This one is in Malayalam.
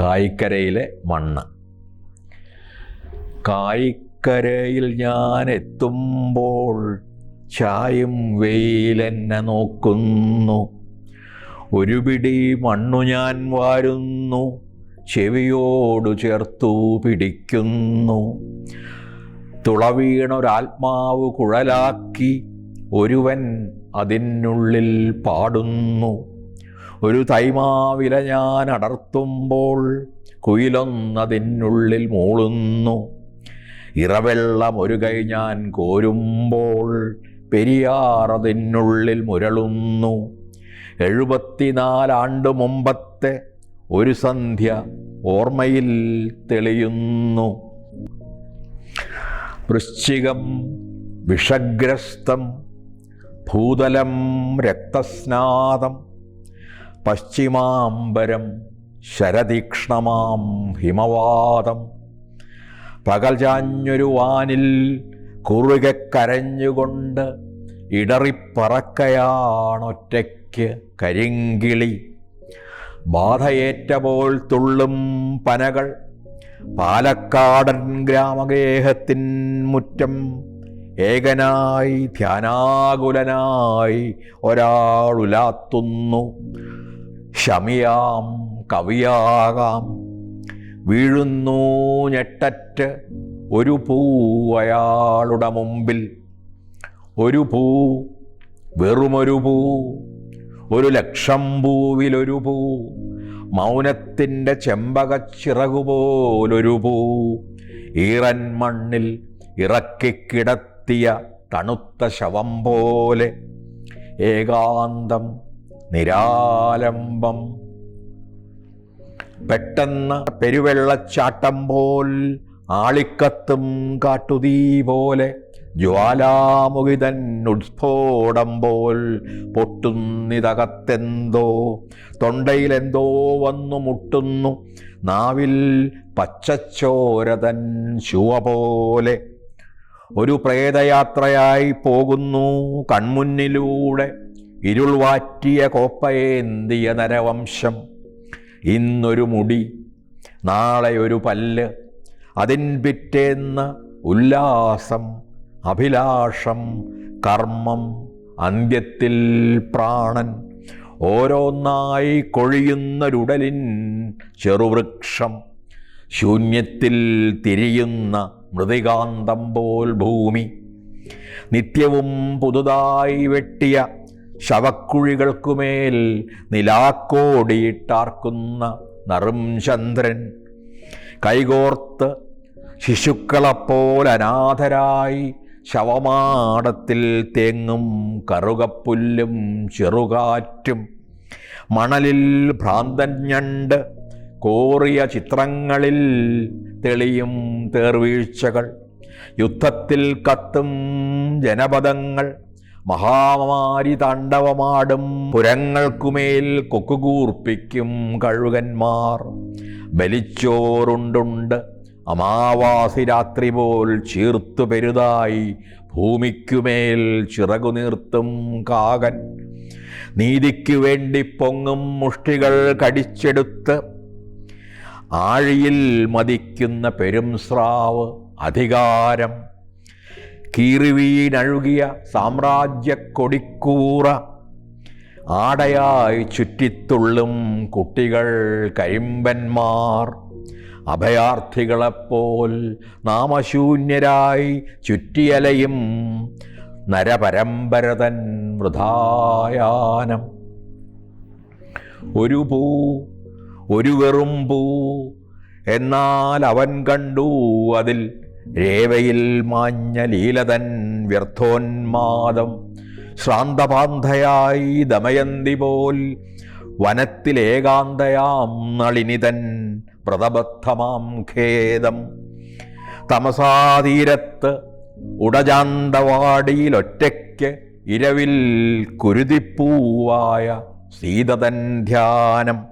കായിക്കരയിലെ മണ്ണ്. കായിക്കരയിൽ ഞാൻ എത്തുമ്പോൾ ചായും വെയിലെന്നെ നോക്കുന്നു. ഒരു പിടി മണ്ണു ഞാൻ വാരുന്നു ചെവിയോടു ചേർത്തു പിടിക്കുന്നു. തുളവീണൊരാത്മാവ് കുഴലാക്കി ഒരുവൻ അതിനുള്ളിൽ പാടുന്നു. ഒരു തൈമാവില ഞാൻ അടർത്തുമ്പോൾ കുയിലൊന്നതിനുള്ളിൽ മൂളുന്നു. ഇറവെള്ളം ഒരു കൈ ഞാൻ കോരുമ്പോൾ പെരിയാറതിനുള്ളിൽ മുരളുന്നു. എഴുപത്തിനാലാണ്ട് മുമ്പത്തെ ഒരു സന്ധ്യ ഓർമ്മയിൽ തെളിയുന്നു. വൃശ്ചികം വിഷഗ്രസ്തം ഭൂതലം രക്തസ്നാദം പശ്ചിമാംബരം ശരതീക്ഷ്ണമാം ഹിമവാദം പകൽ ചാഞ്ഞൊരു വാനിൽ കുറുകെ കരഞ്ഞുകൊണ്ട് ഇടറിപ്പറക്കയാണൊറ്റയ്ക്ക് കരിങ്കിളി. ബാധയേറ്റ പോൽ തുള്ളും പനകൾ. പാലക്കാടൻ ഗ്രാമഗേഹത്തിൻ മുറ്റം ഏകനായി ധ്യാനാകുലനായി ഒരാളുലാത്തുന്നു. ശമിയാം കവിയാകാം. വീഴുന്നു ഞെട്ടറ്റ് ഒരു പൂ അയാളുടെ മുമ്പിൽ. ഒരു പൂ വെറുമൊരു പൂ. ഒരു ലക്ഷം പൂവിലൊരു പൂ. മൗനത്തിന്റെ ചെമ്പകച്ചിറകുപോലൊരു പൂ. ഈറൻ മണ്ണിൽ ഇറക്കിക്കിടത്തിയ തണുത്ത ശവം പോലെ ഏകാന്തം നിരാലംബം. പെട്ടെന്ന് പെരുവെള്ളച്ചാട്ടം പോൽ ആളിക്കത്തും കാട്ടുതീ പോലെ ജ്വാലാമുഖിതൻ ഉത്സ്ഫോടം പോൽ പൊട്ടുന്നിതകത്തെന്തോ തൊണ്ടയിലെന്തോ വന്നു മുട്ടുന്നു നാവിൽ പച്ചച്ചോരതൻ ശുവ പോലെ. ഒരു പ്രേതയാത്രയായി പോകുന്നു കൺമുന്നിലൂടെ. ഇരുൾ വാറ്റിയ കോപ്പയേന്തിയ നരവംശം. ഇന്നൊരു മുടി നാളെ ഒരു പല്ല് അതിൻ പിറ്റേന്ന് ഉല്ലാസം അഭിലാഷം കർമ്മം അന്ത്യത്തിൽ പ്രാണൻ. ഓരോന്നായി കൊഴിയുന്നൊരുടലിൻ ചെറുവൃക്ഷം ശൂന്യത്തിൽ തിരിയുന്ന മൃതികാന്തം പോൽ ഭൂമി. നിത്യവും പുതുതായി വെട്ടിയ ശവക്കുഴികൾക്കുമേൽ നിലാക്കോടിയിട്ടാർക്കുന്ന നറും ചന്ദ്രൻ കൈകോർത്ത് ശിശുക്കളെപ്പോലനാഥരായി ശവമാടത്തിൽ തേങ്ങും കറുകപ്പുല്ലും ചെറുകാറ്റും മണലിൽ ഭ്രാന്തൻ ഞണ്ട് കോറിയ ചിത്രങ്ങളിൽ തെളിയും തേർവീഴ്ചകൾ യുദ്ധത്തിൽ കത്തും ജനപദങ്ങൾ മഹാമാരി താണ്ഡവമാടും. പുരങ്ങൾക്കുമേൽ കൊക്കുകൂർപ്പിക്കും കഴുകന്മാർ. ബലിച്ചോറുണ്ടുണ്ട്. അമാവാസി രാത്രി പോൽ ചീർത്തു പെരുതായി. ഭൂമിക്കുമേൽ ചിറകുനീർത്തും കാകൻ. നീതിക്കു വേണ്ടി പൊങ്ങും മുഷ്ടികൾ കടിച്ചെടുത്ത്. ആഴിയിൽ മതിക്കുന്ന പെരും സ്രാവ് അധികാരം. കീറിവീനഴുകിയ സാമ്രാജ്യ കൊടിക്കൂറ. ആടയായി ചുറ്റിത്തുള്ളും കുട്ടികൾ കരിമ്പന്മാർ. അഭയാർത്ഥികളെപ്പോൽ നാമശൂന്യരായി ചുറ്റിയലയും നരപരമ്പരതൻ വൃഥായാനം. ഒരു പൂ ഒരു വെറും പൂ എന്നാൽ അവൻ കണ്ടു അതിൽ രേവയിൽ മാഞ്ഞ ലീലതൻ വ്യർത്ഥോന്മാദം ശ്രാന്തപാന്തയായി ദമയന്തി പോൽ വനത്തിലേകാന്തയാം നളിനിതൻ വ്രതബദ്ധമാം ഖേദം. തമസാതീരത്ത് ഉടജാന്തവാടിയിലൊറ്റയ്ക്ക് ഇരവിൽ കുരുതിപ്പൂവായ സീതതൻ ധ്യാനം.